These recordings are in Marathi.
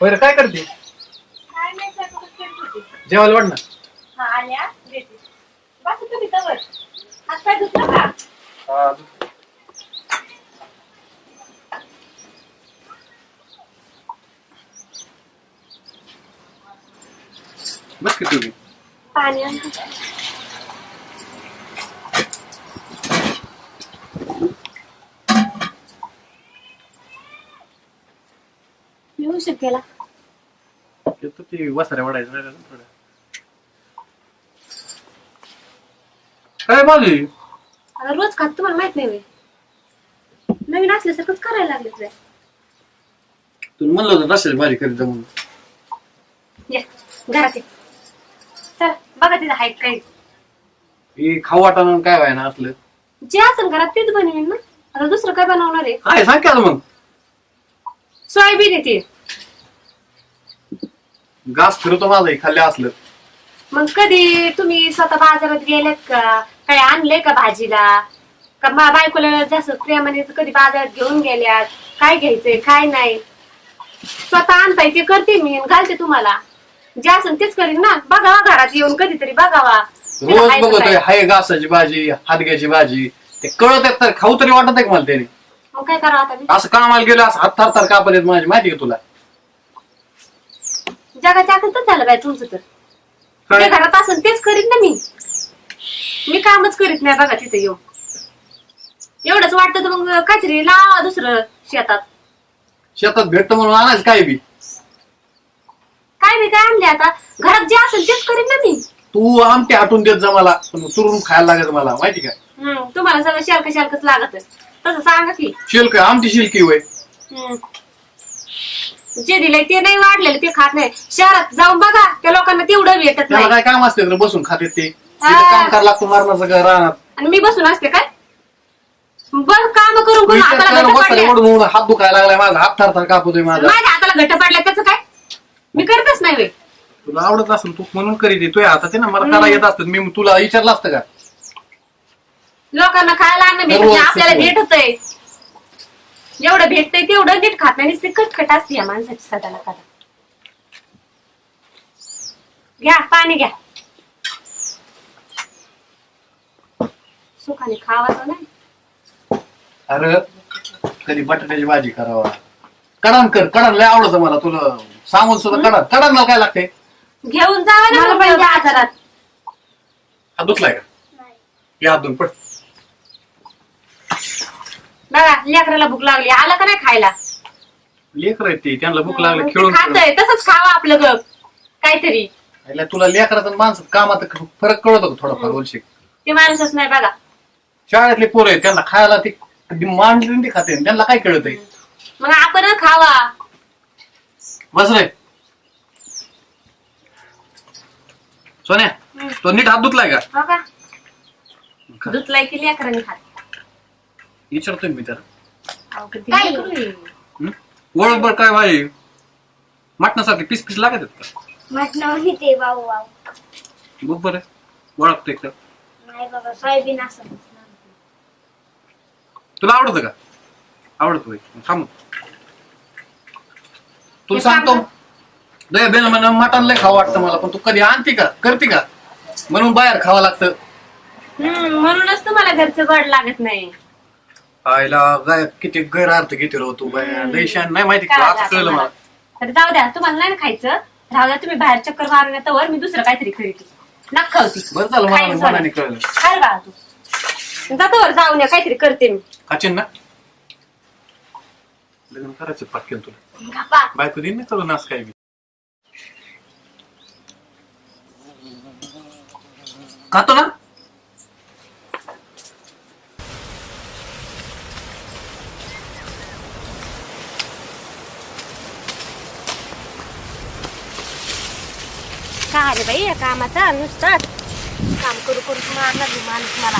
बरं काय करते? काय नाही स्वयंपाकच करत होती. जेवायला वाढ ना हा आल्या देते बस तुम्ही तवर हात पाय धुतला का बस की तुम्ही. पाणी. उशीर केला येतो ती वसाऱ्या वाढायचं राहिलं ना थोडं काय माझी आता रोज खात तुम्हाला माहीत नाही. नवीन असल्यासारखंच करायला लागले तुला तू म्हणलं होतं रस्त्याची भाजी करीत जा म्हणून. ये घरात ये. चल बघा तिथं हाईट काही ही खाऊ वाटाणं काय व्हाय ना असलं. जे असेल घरात तेच बनवेन ना. आता दुसरं काय बनवणार आहे? काय सांग की आता मग. सोयाबीन आहे ते. घास फिरतो माझा हे खाल्ले असलं. मग कधी तुम्ही स्वतः बाजारात गेलेत का? काय आणले का भाजीला? का मा बायकोला जास्त प्रेमाने कधी बाजारात घेऊन गेल्यात? काय घ्यायचंय काय नाही? स्वतः आणताय ते करते मी आणि घालते तुम्हाला. जे असेल तेच करीन ना. बघावा घरात येऊन कधीतरी बघावा. तिला रोज खायचं बघतोय काय. हाय घासाची भाजी हातग्याची भाजी. ते कळत आहेत तर खाऊ तरी वाटत आहे का मला त्याने? मग काय करावं आता मी? असं कामाला गेलो असं हात थार थार कापले माझी माहिती का तुला? जगाच्या आखतच झालं बाय तुमचं तर. काय? जे घरात असेल तेच करीत ना मी. मी कामच करीत नाही बघा तिथे येऊन. एवढंच वाटतं तर मग काहीतरी लावा दुसरं शेतात. शेतात भेटतं म्हणून आणायचं काय बी? काय मी काय आणले आता? घरात जे असेल तेच करीन ना मी. तू आमटे आटून देत जा मला पण चुरून खायला लागत मला माहिती का? हम्म, तुम्हाला सगळं शालक शालकच लागत. तसं सांगा की. शिल्क आमची शिल्की वय हम्म. जे दिलंय ते नाही वाढलेलं ते खात नाही. शहरात जाऊन बघा त्या लोकांना तेवढं भेटत त्याला नाही. काय काम असते तर बसून खाते ते हा. तिथं काम करायला लागतो मारण्याचं काय राहणार आणि मी बसून असते काय? बस काम करून तू करून इथं हाताला ओढून ओढून हात दुखायला लागलाय माझा. हात थार थार कापतोय माझा. माझ्या हाताला घट पडल्या त्याचं काय? मी करतच नाही होय. तुला आवडत असेल तू म्हणून करीत तुझ्या हातात आहे ना मला करायला येत असतं मी तुला विचारलं असतं का? लोकांना खायला अन्न भेटत नाही आपल्याला. भेटत आहे. जेवढं भेटतंय तेवढं नीट खात नाही नुसती कटकट असते या माणसाची सदाला कदा. घ्या पाणी घ्या. सुखाने खावाचं नाही. अरे कधी बटाट्याची भाजी करावा. कडान कर कडान लय आवडतं मला तुला. सांगून सुद्धा कडान कडान मला काय लागते? घेऊन जावा ना मग बाजारात हात दुखलाय का? या हात दोन पट. बघा लेकराला भूक लागली. आलं का नाही खायला? लेकर आहेत ते. त्यांना भूक लागली खेळून. खातोय. तसंच खावा आपलं गप. काहीतरी. आईला तुला लेकरात आणि माणसात कामात फरक कळतो का थोडाफार बोलशील ते माणूसच नाही बघा. शाळेतले पोरं आहेत त्यांना खायला ते मांडली ते खाते. त्यांना काय कळत आहे मग आपण खावा. बस रे. सोन्या तो नीट हात धुतलाय का? हो का? दुधलाय की लेकरांनी खात विचारतोय मी त्याला. अहो, किती. हं? ओळख बर काय भाई मटणासारखे पीस पीस लागत आहेत का? म्हटलं मी ते वाव वाव. बघ बरं ओळखतोय का? नाही बाबा सोयाबीन असं. तुला आवडतं का? आवडतं भाई थांब. तुला सांगतो. सांग दया बेन म्हणा मटण लय खावं वाटतं मला पण तू कधी आणते का? करते का? म्हणून बाहेर खावं लागतं. हम्म, म्हणूनच तुम्हाला घरचं गोड लागत नाही. आईला गाय किती गैरअर्थ घेते राव तू बाय लय शान नाही माहिती का? काय आता कळलं मला. तर जाऊ द्या तुम्हाला नाही ना खायचं? राहू द्या तुम्ही बाहेर चक्कर मारून येतं वर मी दुसरं काहीतरी खरेदी. नका बरं झालं मला मनाने. कळलं. काय बाळा तू. जातो वर जाऊन या काहीतरी करते मी. खाचीन ना? लग्न करायचं पटकन तुला. गप्पा. बायको दिन नाही नास काय बी. खातो ना? काय आले बाई या कामाचा. नुसतं काम करू करू मारणार माणूस मला.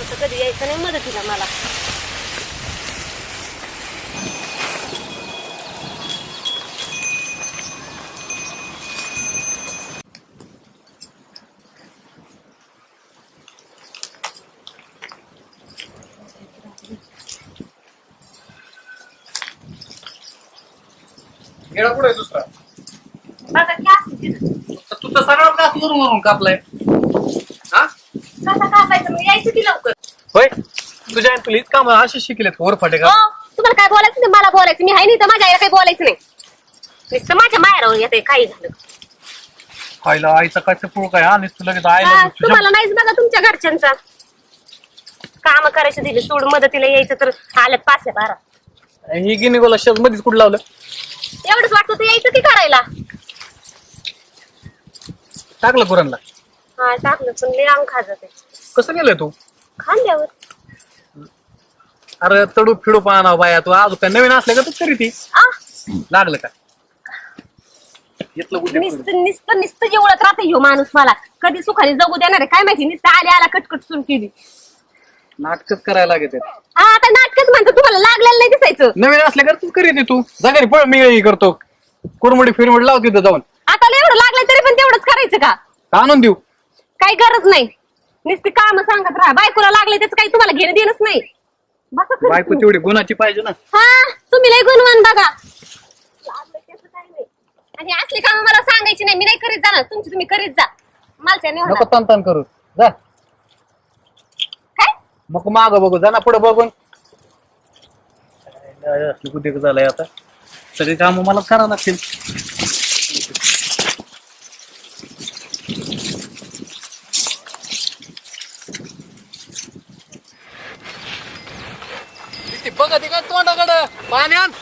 तसं कधी यायचं नाही मदतीला मला. खेळा कुठे दुसरा. तू तर सगळं का वरून वरून कापलाय. हा? कसा कापायचं मग? यायचं की लवकर? होय? तुझ्या आणि तुला इतका असे शिकलेत वर फाटे का? हो. तुम्हाला काय बोलायचं नाही? मला बोलायचं मी आहे नाही तर माझ्या आईला काही बोलायचं नाही. नुसतं माझ्या माहेरावर येते काही झालं. आईला आईचा काय पूळ काय आणि तुला लगेच हा, आईला तुझ्या तुम्हाला नाहीच बघा तुमच्या घरच्यांचा. काम करायचं दिली सोड मदतीला यायचं तर आल्यात पाचल्या बारा. ही गिनी गोला शेज मध्येच कुठं लावलं? एवढंच वाटतं तर यायचं की करायला? टाकलं कुरांना हा टाकलं पण लय अंग खा जाते कसं गेलंय तू? खांद्यावर अरे तडू फिडू पाहना बाया तू आज काय नवीन असले का तू तरी ती? आ? लागलं का? घेतलं कुठे नुसतं नुसतं नुसतं जेवढत राहते ह्यो माणूस मला कधी सुखाने जगू देणार आहे. काय माहिती नुसतं आले आला कटकट सुरू केली. नाटकच करायला लागत हा आता नाटकच म्हणतो तुम्हाला लागलेलं नाही दिसायचं. नवीन असल्या का तूच करीत तू. जा घरी पळ मी हे करतो. कुरमुडी फिरमुडी लाव तिथं जाऊन. आता एवढं लागलं तरी पण तेवढंच करायचं का? आणून देऊ? काही गरज नाही. नुसती काम सांगत राहा. बायकोला लागले त्याचं काही तुम्हाला घेणं देणंच नाही. बसा बायको तुम्ही. तेवढी गुणाची पाहिजे ना. हा तुम्ही लय गुणवान बघा. लागलं त्याचं काही नाही. आणि असली काम मला सांगायची नाही. मी नाही करीत जाणार. तुमची तुम्ही करीत जा. मालच्या नाही नको होणार. तान करू. जा. मग माग बघू जा ना पुढे बघून. कुठे झालंय आता? सगळी काम मला करा लागतील. बघा ती का तोंडाकडं. पाण्यात.